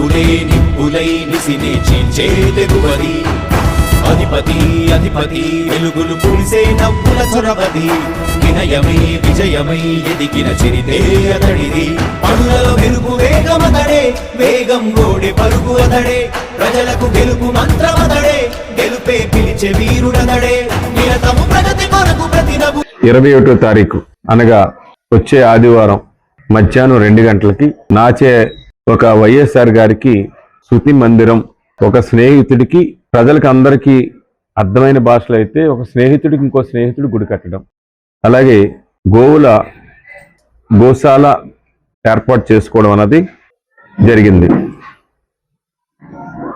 నిప్పులే నిప్పులై నిసినే చీల్చే తెగువది. అధిపతి అధిపతి వెలుగులు పులిసే నవ్వుల చొరవది. వినయమై విజయమై ఎదిగిన చరితే అతడిది. పనులలో మెరుపు వేగమతడే వేగం గోడే పరుగు అతడే. ప్రజలకు గెలుపు మంత్రమతడే గెలుపే పిలిచే వీరుడతడే. నిరతము ప్రగతి కొరకు ప్రతి నవ్వు ఇరవై ఒకటో తారీఖు అనగా వచ్చే ఆదివారం మధ్యాహ్నం రెండు గంటలకి నాచే ఒక వైఎస్ఆర్ గారికి శృతి మందిరం ఒక స్నేహితుడికి ప్రజలకు అందరికీ అర్థమైన భాషలో అయితే ఒక స్నేహితుడికి ఇంకో స్నేహితుడు గుడి కట్టడం. అలాగే గోవుల గోశాల ఏర్పాటు చేసుకోవడం అన్నది జరిగింది.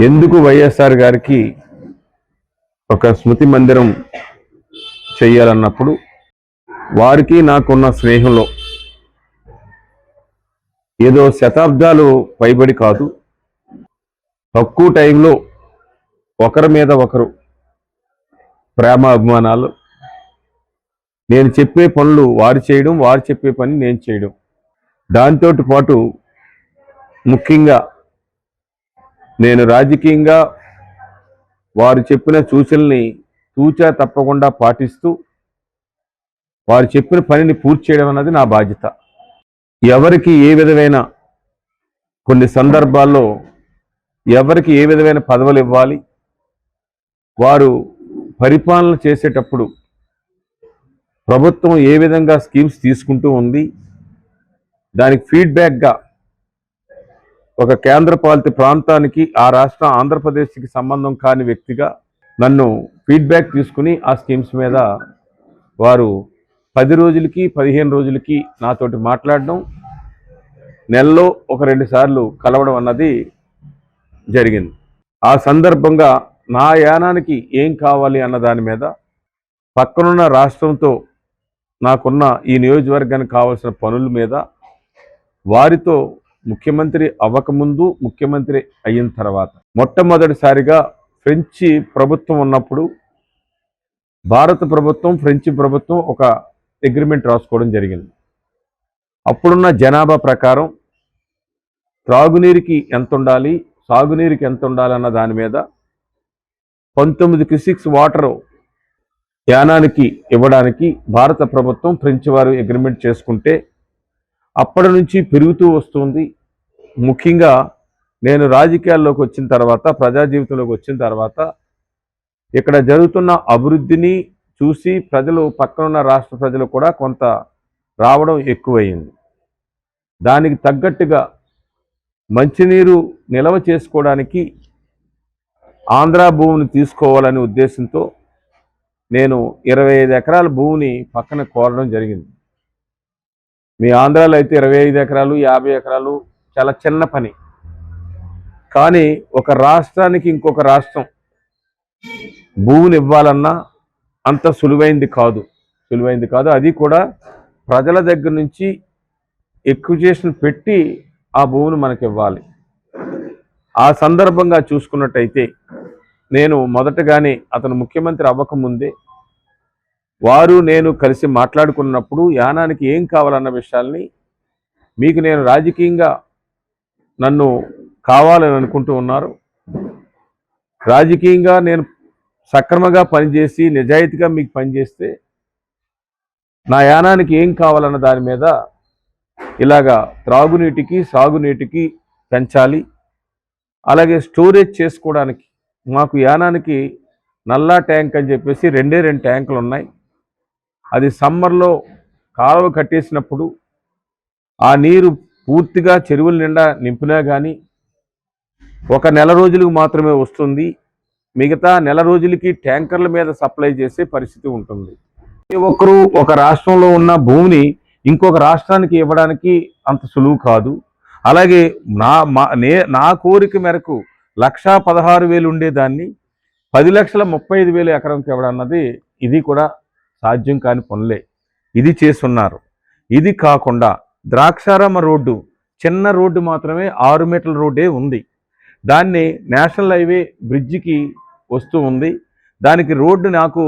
ఎందుకు వైఎస్ఆర్ గారికి ఒక స్మృతి మందిరం చెయ్యాలన్నప్పుడు వారికి నాకున్న స్నేహంలో ఏదో శతాబ్దాలు పైబడి కాదు. తక్కువ టైంలో ఒకరి మీద ఒకరు ప్రేమ అభిమానాలు నేను చెప్పే పనులు వారు చేయడం వారు చెప్పే పని నేను చేయడం. దాంతో పాటు ముఖ్యంగా నేను రాజకీయంగా వారు చెప్పిన సూచనల్ని తూచా తప్పకుండా పాటిస్తూ వారు చెప్పిన పనిని పూర్తి చేయడం అన్నది నా బాధ్యత. ఎవరికి ఏ విధమైన కొన్ని సందర్భాల్లో ఎవరికి ఏ విధమైన పదవులు ఇవ్వాలి? వారు పరిపాలన చేసేటప్పుడు ప్రభుత్వం ఏ విధంగా స్కీమ్స్ తీసుకుంటూ ఉంది? దానికి ఫీడ్బ్యాక్గా ఒక కేంద్రపాలిత ప్రాంతానికి ఆ రాష్ట్రం ఆంధ్రప్రదేశ్కి సంబంధం కాని వ్యక్తిగా నన్ను ఫీడ్బ్యాక్ తీసుకుని ఆ స్కీమ్స్ మీద వారు పది రోజులకి పదిహేను రోజులకి నాతోటి మాట్లాడడం నెలలో ఒక రెండు సార్లు కలవడం అన్నది జరిగింది. ఆ సందర్భంగా నా యానానికి ఏం కావాలి అన్న దాని మీద పక్కనున్న రాష్ట్రంతో నాకున్న ఈ నియోజకవర్గానికి కావాల్సిన పనుల మీద వారితో ముఖ్యమంత్రి అవ్వకముందు ముఖ్యమంత్రి అయిన తర్వాత మొట్టమొదటిసారిగా ఫ్రెంచి ప్రభుత్వం ఉన్నప్పుడు భారత ప్రభుత్వం ఫ్రెంచి ప్రభుత్వం ఒక అగ్రిమెంట్ రాసుకోవడం జరిగింది. అప్పుడున్న జనాభా ప్రకారం త్రాగునీరుకి ఎంత ఉండాలి సాగునీరుకి ఎంత ఉండాలి అన్న దాని మీద పంతొమ్మిది క్యూసిక్స్ వాటర్ యానానికి ఇవ్వడానికి భారత ప్రభుత్వం ఫ్రెంచ్ వారు అగ్రిమెంట్ చేసుకుంటే అప్పటి నుంచి పెరుగుతూ వస్తుంది. ముఖ్యంగా నేను రాజకీయాల్లోకి వచ్చిన తర్వాత ప్రజా జీవితంలోకి వచ్చిన తర్వాత ఇక్కడ జరుగుతున్న అభివృద్ధిని చూసి ప్రజలు పక్కనున్న రాష్ట్ర ప్రజలు కూడా కొంత రావడం ఎక్కువయింది దానికి తగ్గట్టుగా మంచినీరు నిల్వ చేసుకోవడానికి ఆంధ్ర భూమిని తీసుకోవాలనే ఉద్దేశంతో నేను ఇరవై ఐదు ఎకరాల భూమిని పక్కన కోరడం జరిగింది. మీ ఆంధ్రాలో అయితే ఇరవై ఐదు ఎకరాలు యాభై ఎకరాలు చాలా చిన్న పని. కానీ ఒక రాష్ట్రానికి ఇంకొక రాష్ట్రం భూమిని ఇవ్వాలన్నా అంత సులువైంది కాదు. సులువైంది కాదు. అది కూడా ప్రజల దగ్గర నుంచి ఎక్విజేషన్ పెట్టి ఆ భూమిని మనకి ఇవ్వాలి ఆ సందర్భంగా చూసుకున్నట్టయితే నేను మొదటగానే అతను ముఖ్యమంత్రి అవ్వకముందే వారు నేను కలిసి మాట్లాడుకున్నప్పుడు యానానికి ఏం కావాలన్న విషయాల్ని మీకు నేను రాజకీయంగా నన్ను కావాలని అనుకుంటూ ఉన్నారు. రాజకీయంగా నేను సక్రమంగా పనిచేసి నిజాయితీగా మీకు పనిచేస్తే నా యానానికి ఏం కావాలన్న దాని మీద ఇలాగా త్రాగునీటికి సాగునీటికి పెంచాలి. అలాగే స్టోరేజ్ చేసుకోవడానికి మాకు యానానికి నల్లా ట్యాంక్ అని చెప్పేసి రెండే రెండు ట్యాంకులు ఉన్నాయి. అది సమ్మర్లో కాలువ కట్టేసినప్పుడు ఆ నీరు పూర్తిగా చెరువుల నిండా నింపినా కానీ ఒక నెల రోజులకు మాత్రమే వస్తుంది. మిగతా నెల రోజులకి ట్యాంకర్ల మీద సప్లై చేసే పరిస్థితి ఉంటుంది. ప్రతి ఒక్కరూ ఒక రాష్ట్రంలో ఉన్న భూమిని ఇంకొక రాష్ట్రానికి ఇవ్వడానికి అంత సులువు కాదు. అలాగే నా మా నే నా కోరిక మేరకు లక్షా పదహారు వేలు ఉండేదాన్ని పది లక్షల ముప్పై ఐదు వేలు ఎకరంకి ఇవ్వడన్నది ఇది కూడా సాధ్యం కాని పనులే. ఇది చేస్తున్నారు. ఇది కాకుండా ద్రాక్షారామ రోడ్డు చిన్న రోడ్డు మాత్రమే ఆరు మీటర్ల రోడ్డే ఉంది. దాన్ని నేషనల్ హైవే బ్రిడ్జికి వస్తూ ఉంది. దానికి రోడ్డు నాకు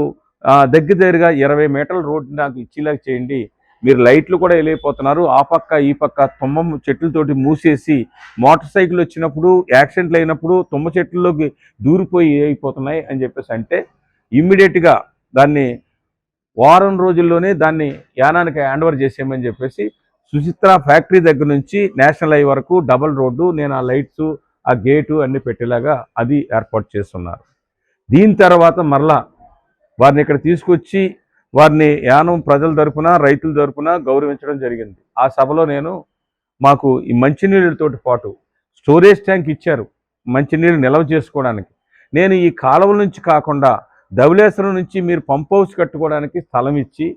దగ్గర దగ్గరగా ఇరవై మీటర్ల రోడ్డు నాకు ఇచ్చేలాగా చేయండి. మీరు లైట్లు కూడా వెళ్ళిపోతున్నారు ఆ పక్క ఈ పక్క తుమ్మ చెట్లతోటి మూసేసి మోటార్ సైకిల్ వచ్చినప్పుడు యాక్సిడెంట్లు అయినప్పుడు తుమ్మ చెట్లలోకి దూరిపోయి అయిపోతున్నాయి అని చెప్పేసి అంటే ఇమ్మీడియట్గా దాన్ని వారం రోజుల్లోనే దాన్ని యానానికి హ్యాండ్ ఓవర్ చేసేయమని చెప్పేసి సుచిత్ర ఫ్యాక్టరీ దగ్గర నుంచి నేషనల్ హై వరకు డబల్ రోడ్డు నేను ఆ లైట్స్ ఆ గేటు అన్ని పెట్టేలాగా అది ఏర్పాటు చేస్తున్నారు. దీని తర్వాత మరలా వారిని ఇక్కడ తీసుకొచ్చి వారిని యానం ప్రజల తరపున రైతుల తరపున గౌరవించడం జరిగింది. ఆ సభలో నేను మాకు ఈ మంచినీళ్ళతోటి పాటు స్టోరేజ్ ట్యాంక్ ఇచ్చారు మంచినీళ్ళు నిల్వ చేసుకోవడానికి. నేను ఈ కాలువల నుంచి కాకుండా ధవలేశ్వరం నుంచి మీరు పంప్ హౌస్ కట్టుకోవడానికి స్థలం ఇచ్చి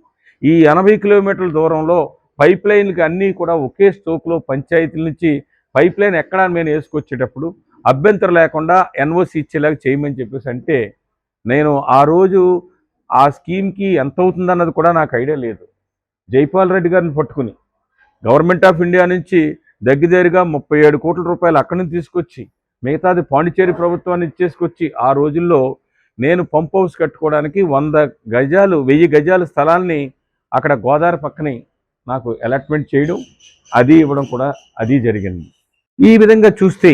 ఈ ఎనభై కిలోమీటర్ల దూరంలో పైప్ లైన్కి అన్నీ కూడా ఒకే స్టోక్లో పంచాయతీల నుంచి పైప్ లైన్ ఎక్కడ మేము వేసుకొచ్చేటప్పుడు అభ్యంతరం లేకుండా ఎన్ఓసి ఇచ్చేలాగా చేయమని చెప్పేసి అంటే నేను ఆ రోజు ఆ స్కీమ్కి ఎంత అవుతుందన్నది కూడా నాకు ఐడియా లేదు. జైపాల్ రెడ్డి గారిని పట్టుకుని గవర్నమెంట్ ఆఫ్ ఇండియా నుంచి దగ్గరగా ముప్పై ఏడు కోట్ల రూపాయలు అక్కడి నుంచి తీసుకొచ్చి మిగతాది పాండిచేరి ప్రభుత్వాన్ని ఇచ్చేసుకొచ్చి ఆ రోజుల్లో నేను పంప్ హౌస్ కట్టుకోవడానికి వంద గజాలు వెయ్యి గజాల స్థలాల్ని అక్కడ గోదావరి పక్కనే నాకు అలాట్మెంట్ చేయడం అది ఇవ్వడం కూడా అది జరిగింది. ఈ విధంగా చూస్తే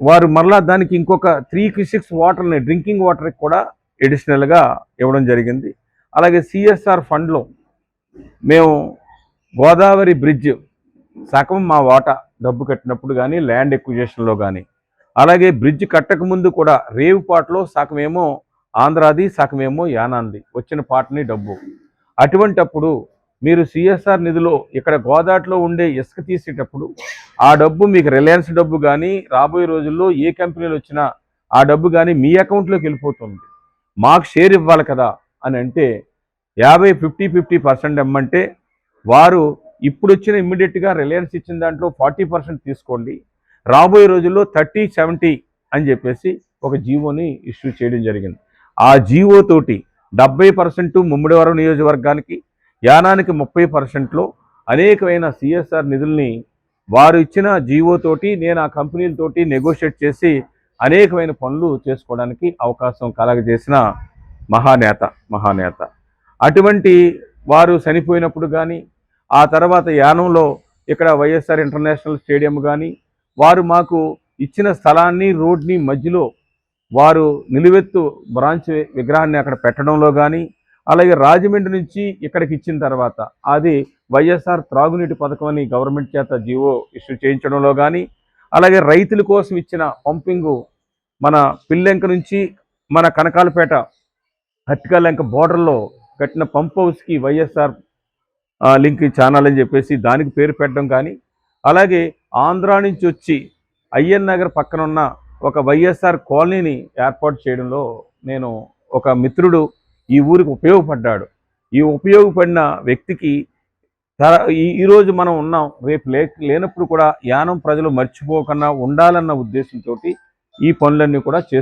వారు మరలా దానికి ఇంకొక త్రీ సిక్స్ వాటర్ని డ్రింకింగ్ వాటర్కి కూడా ఎడిషనల్గా ఇవ్వడం జరిగింది. అలాగే సిఎస్ఆర్ ఫండ్లో మేము గోదావరి బ్రిడ్జ్ సగం మా వాటా డబ్బు కట్టినప్పుడు కానీ ల్యాండ్ ఎక్విజేషన్లో కానీ అలాగే బ్రిడ్జ్ కట్టకముందు కూడా రేవు పాటలో సగమేమో ఆంధ్రాది సగమేమో యానాంది వచ్చిన పాటని డబ్బు. అటువంటప్పుడు మీరు సిఎస్ఆర్ నిధిలో ఇక్కడ గోదాట్లో ఉండే ఇసుక తీసేటప్పుడు ఆ డబ్బు మీకు రిలయన్స్ డబ్బు కానీ రాబోయే రోజుల్లో ఏ కంపెనీలు వచ్చినా ఆ డబ్బు కానీ మీ అకౌంట్లోకి వెళ్ళిపోతుంది. మాకు షేర్ ఇవ్వాలి కదా అని అంటే యాభై ఫిఫ్టీ ఫిఫ్టీ పర్సెంట్ ఇమ్మంటే వారు ఇప్పుడు వచ్చిన ఇమ్మీడియట్గా రిలయన్స్ ఇచ్చిన దాంట్లో ఫార్టీ పర్సెంట్ తీసుకోండి. రాబోయే రోజుల్లో థర్టీ సెవెంటీ అని చెప్పేసి ఒక జీవోని ఇష్యూ చేయడం జరిగింది. ఆ జీవో తోటి డెబ్బై పర్సెంట్ ముమ్మిడివరం నియోజకవర్గానికి యానానికి ముప్పై పర్సెంట్లో అనేకమైన సిఎస్ఆర్ నిధుల్ని వారు ఇచ్చిన జీవోతోటి నేను ఆ కంపెనీలతోటి నెగోషియేట్ చేసి అనేకమైన పనులు చేసుకోవడానికి అవకాశం కలగజేసిన మహానేత మహానేత. అటువంటి వారు చనిపోయినప్పుడు కానీ ఆ తర్వాత యానంలో ఇక్కడ వైఎస్ఆర్ ఇంటర్నేషనల్ స్టేడియం కానీ వారు మాకు ఇచ్చిన స్థలాన్ని రోడ్ని మధ్యలో వారు నిలువెత్తు బ్రాంచ్ విగ్రహాన్ని అక్కడ పెట్టడంలో కానీ అలాగే రాజమండ్రి నుంచి ఇక్కడికి ఇచ్చిన తర్వాత అది వైఎస్ఆర్ త్రాగునీటి పథకం అని గవర్నమెంట్ చేత జీవో ఇష్యూ చేయించడంలో కానీ అలాగే రైతుల కోసం ఇచ్చిన పంపింగు మన పిల్లెంక నుంచి మన కనకాలపేట హట్టికల్లంక బోర్డర్లో కట్టిన పంప్ హౌస్కి వైఎస్ఆర్ లింక్ ఛానల్ అని చెప్పేసి దానికి పేరు పెట్టడం కానీ అలాగే ఆంధ్రా నుంచి వచ్చి అయ్యన్ నగర్ పక్కన ఉన్న ఒక వైఎస్ఆర్ కాలనీని ఏర్పాటు చేయడంలో నేను ఒక మిత్రుడు ఈ ఊరికి ఉపయోగపడ్డాడు. ఈ ఉపయోగపడిన వ్యక్తికి తర- ఈ ఈరోజు మనం ఉన్నాం. రేపు లే లేనప్పుడు కూడా యానం ప్రజలు మర్చిపోకుండా ఉండాలన్న ఉద్దేశంతో ఈ పనులన్నీ కూడా చేస్తూ